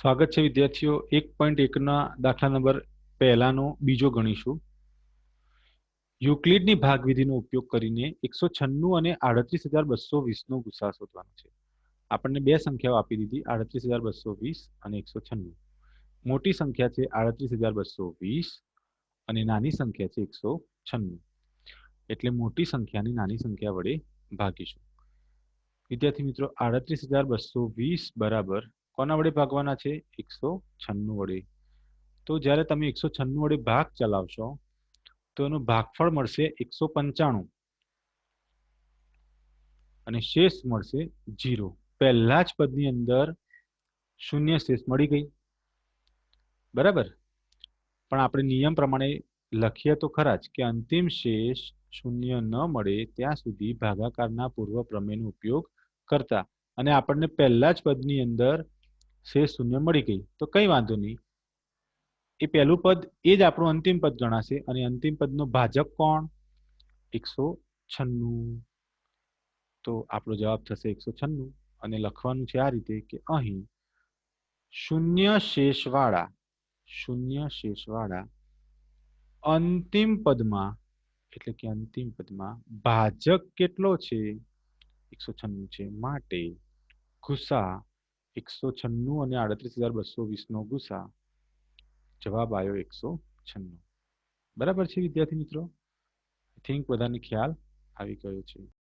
સ્વાગત છે વિદ્યાર્થીઓ, એક પોઈન્ટ એકના દાખલા નંબર પહેલાનો બીજો ગણીશું. યુક્લિડની ભાગવિધિનો ઉપયોગ કરીને એકસો છન્નું અને આડત્રીસ હજાર બસો વીસનો ગુસા શોધવાનો છે. આપણને બે સંખ્યાઓ આપી દીધી, આડત્રીસ હજાર બસો વીસ અને એકસો છન્નું. મોટી સંખ્યા છે આડત્રીસ હજાર બસો વીસ અને નાની સંખ્યા છે એકસો છન્નું. એટલે મોટી સંખ્યાને નાની સંખ્યા વડે ભાગીશું. વિદ્યાર્થી મિત્રો, આડત્રીસ હજાર બસો વીસ બરાબર કોના વડે ભાગવાના છે? એકસો છન્નું વડે. તો જ્યારે તમે એકસો છન્નું વડે ભાગ ચલાવશો, તો એનું ભાગફળ મળશે એકસો પંચાણું. અને શેષ મળશે જીરો પહેલા જ પદની અંદર શૂન્ય શેષ મળી ગઈ. બરાબર? પણ આપણે નિયમ પ્રમાણે લખીએ તો ખરા જ કે અંતિમ શેષ શૂન્ય ન મળે ત્યાં સુધી ભાગાકારના પૂર્વ પ્રમેયનો ઉપયોગ કરતા. અને આપણને પહેલા જ પદની અંદર શેષ શૂન્ય મળી ગઈ. તો કંઈ વાંધો નહીં. એ પહેલું પદ એ જ આપણું અંતિમ પદ ગણાશે. અને અંતિમ પદનો ભાજક કોણ? એકસો છન્નું. તો આપણો જવાબ થશે એકસો છન્નું. અને લખવાનું છે આ રીતે કે અહીં શૂન્ય શેષવાળા શૂન્ય શેષવાળા અંતિમ પદમાં, એટલે કે અંતિમ પદમાં ભાજક કેટલો છે? એકસો છન્નું છે. માટે ગુસા એકસો છન્નું અને આડત્રીસ હજાર બસો વીસનો ગુસા જવાબ આવ્યો એકસો છન્નું. બરાબર છે વિદ્યાર્થી મિત્રો? થિંક બધાને ખ્યાલ આવી ગયો છે.